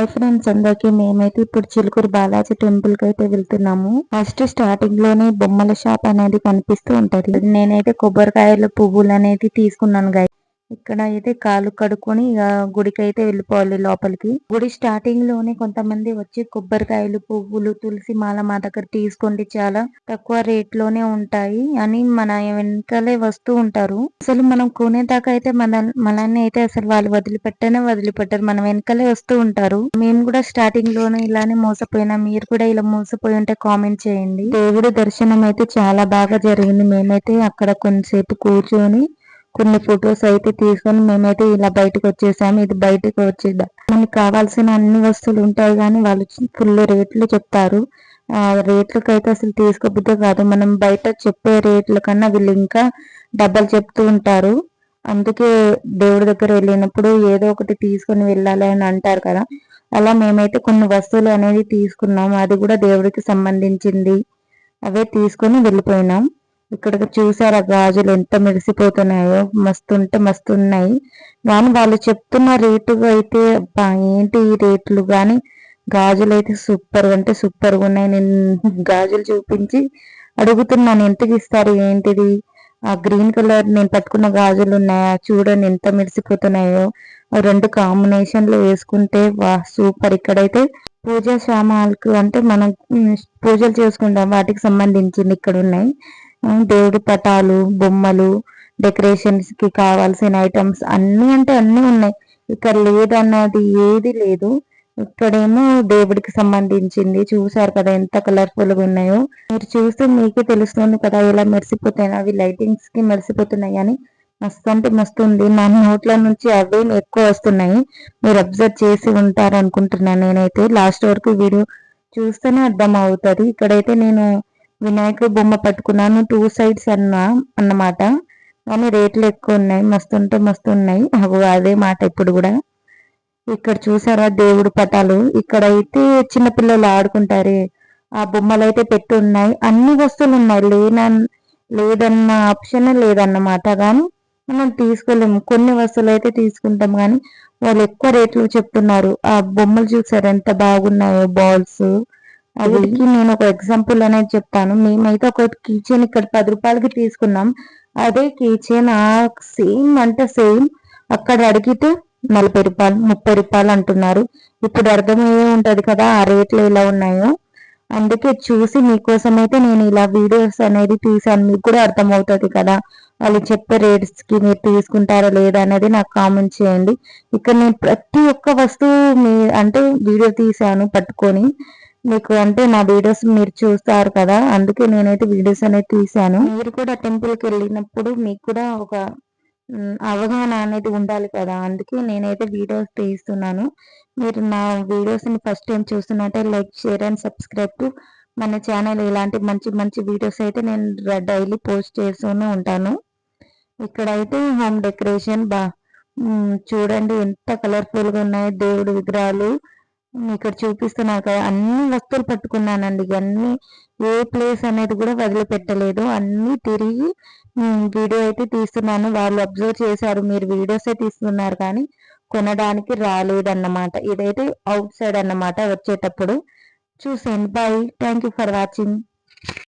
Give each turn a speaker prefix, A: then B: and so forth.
A: Hi friends అందరికి మేమైతే ఇప్పుడు చిలుకూరు బాలాజీ టెంపుల్కి అయితే వెళ్తున్నాము. ఫస్ట్ స్టార్టింగ్లోనే బొమ్మల షాప్ అనేది కనిపిస్తూ ఉంటది. నేనైతే కొబ్బరికాయలు పువ్వులు అనేది తీసుకున్నాను గాయ ఇక్కడ అయితే కాలు కడుక్కొని గుడికి అయితే వెళ్ళిపోవాలి లోపలికి. గుడి స్టార్టింగ్లోనే కొంతమంది వచ్చి కొబ్బరికాయలు పువ్వులు తులసి మాల మా దగ్గర తీసుకోండి చాలా తక్కువ రేట్లోనే ఉంటాయి అని మన వెనకాలే వస్తూ ఉంటారు. అసలు మనం కొనేదాకా అయితే మన మనల్ని అయితే అసలు వాళ్ళు వదిలిపెట్టనే వదిలిపెట్టారు. మన వెనకాలే వస్తూ ఉంటారు. మేము కూడా స్టార్టింగ్లోనే ఇలానే మోసపోయినా మీరు కూడా ఇలా మోసపోయి ఉంటే కామెంట్ చేయండి. దేవుడి దర్శనం అయితే చాలా బాగా జరిగింది. మేమైతే అక్కడ కొంతసేపు కూర్చొని కొన్ని ఫొటోస్ అయితే తీసుకొని మేమైతే ఇలా బయటకు వచ్చేసాము. ఇది బయటకు వచ్చేదా? మనకి కావాల్సిన అన్ని వస్తువులు ఉంటాయి కానీ వాళ్ళు ఫుల్ రేట్లు చెప్తారు. ఆ రేట్లకి అయితే అసలు తీసుకోబుద్దే కాదు. మనం బయట చెప్పే రేట్ల కన్నా వీళ్ళు ఇంకా డబ్బలు చెప్తూ ఉంటారు. అందుకే దేవుడి దగ్గర వెళ్ళినప్పుడు ఏదో ఒకటి తీసుకొని వెళ్ళాలి అని అంటారు కదా. అలా మేమైతే కొన్ని వస్తువులు అనేది తీసుకున్నాం అది కూడా దేవుడికి సంబంధించింది. అవే తీసుకొని వెళ్ళిపోయినాం. ఇక్కడ చూసారా గాజులు ఎంత మెరిసిపోతున్నాయో? మస్తు ఉంటే మస్తు ఉన్నాయి కానీ వాళ్ళు చెప్తున్న రేటు అయితే ఏంటి ఈ రేట్లు? కానీ గాజులు అయితే సూపర్ అంటే సూపర్గా ఉన్నాయి. నేను గాజులు చూపించి అడుగుతున్నాను ఎంతకి ఇస్తారు? ఏంటిది? ఆ గ్రీన్ కలర్ నేను పట్టుకున్న గాజులు ఉన్నాయా? చూడండి ఎంత మెరిసిపోతున్నాయో. రెండు కాంబినేషన్లు వేసుకుంటే వా సూపర్. ఇక్కడైతే పూజా సామాన్లకు అంటే మనం పూజలు చేసుకుంటాం. వాటికి సంబంధించింది ఇక్కడ ఉన్నాయి దేవుడి పటాలు బొమ్మలు డెకరేషన్స్కి కావాల్సిన ఐటమ్స్ అన్ని అంటే అన్ని ఉన్నాయి. ఇక్కడ లేదన్నది ఏది లేదు. ఇక్కడేమో దేవుడికి సంబంధించింది. చూసారు కదా ఎంత కలర్ఫుల్గా ఉన్నాయో. మీరు చూస్తే మీకే తెలుస్తుంది కదా ఇలా మెరిసిపోతాయి అవి లైటింగ్స్కి మెరిసిపోతున్నాయి అని. మస్తు అంటే మస్తు ఉంది. నా నోట్ల నుంచి అవే ఎక్కువ వస్తున్నాయి. మీరు అబ్జర్వ్ చేసి ఉంటారు అనుకుంటున్నాను నేనైతే. లాస్ట్ వరకు వీడియో చూస్తేనే అర్థం అవుతుంది ఇక్కడైతే నేను వినాయకుడు బొమ్మ పట్టుకున్నాను. టూ సైడ్స్ అన్నా అన్నమాట. కానీ రేట్లు ఎక్కువ ఉన్నాయి. మస్తు ఉంటే మస్తు ఉన్నాయి అదే మాట ఇప్పుడు కూడా. ఇక్కడ చూసారా దేవుడు పటాలు? ఇక్కడ అయితే చిన్నపిల్లలు ఆడుకుంటారే. ఆ బొమ్మలు అయితే పెట్టి ఉన్నాయి. అన్ని వస్తువులు ఉన్నాయి. లేన లేదన్న ఆప్షన్ లేదన్నమాట. కానీ మనం తీసుకోలేము. కొన్ని వస్తువులు అయితే తీసుకుంటాం. కానీ వాళ్ళు ఎక్కువ రేట్లు చెప్తున్నారు. ఆ బొమ్మలు చూసారు? ఎంత బాగున్నాయో బాల్స్ వీటికి నేను ఒక ఎగ్జాంపుల్ అనేది చెప్తాను. మేమైతే ఒక కిచెన్ ఇక్కడ పది రూపాయలకి తీసుకున్నాం. అదే కిచెన్ ఆ సేమ్ అంటే సేమ్ అక్కడ అడిగితే నలభై రూపాయలు ముప్పై రూపాయలు అంటున్నారు. ఇప్పుడు అర్థమయ్యే ఉంటది కదా ఆ రేట్లు ఎలా ఉన్నాయో. అందుకే చూసి మీకోసం అయితే నేను ఇలా వీడియోస్ అనేది తీసాను మీకు కూడా అర్థమవుతుంది కదా. వాళ్ళు చెప్పే రేట్స్కి మీరు తీసుకుంటారా లేదా అనేది నాకు కామెంట్ చేయండి. ఇక్కడ నేను ప్రతి ఒక్క వస్తువు మీ అంటే వీడియో తీసాను పట్టుకొని. మీకు అంటే నా వీడియోస్ మీరు చూస్తారు కదా అందుకే నేనైతే వీడియోస్ అనేది తీశాను. మీరు కూడా టెంపుల్కి వెళ్ళినప్పుడు మీకు కూడా ఒక అవగాహన అనేది ఉండాలి కదా అందుకే నేనైతే వీడియోస్ తీస్తున్నాను. మీరు నా వీడియోస్ని first time చూస్తున్నట్టే like share and subscribe to మన ఛానల్ ఇలాంటి మంచి మంచి వీడియోస్ అయితే నేను డైలీ పోస్ట్ చేస్తూనే ఉంటాను. ఇక్కడైతే హోమ్ డెకరేషన్ బా చూడండి ఎంత కలర్ఫుల్గా ఉన్నాయి దేవుడి విగ్రహాలు. ఇక్కడ చూపిస్తున్నారు కదా అన్ని వస్తువులు పట్టుకున్నానండి. అన్ని ఏ ప్లేస్ అనేది కూడా వదిలిపెట్టలేదు. అన్ని తిరిగి వీడియో అయితే తీస్తున్నాను. వాళ్ళు అబ్జర్వ్ చేశారు మీరు వీడియోసే తీస్తున్నారు కానీ కొనడానికి రాలేదన్నమాట. ఇదైతే అవుట్ సైడ్ అన్నమాట వచ్చేటప్పుడు. చూసేయండి. Bye. Thank you for watching.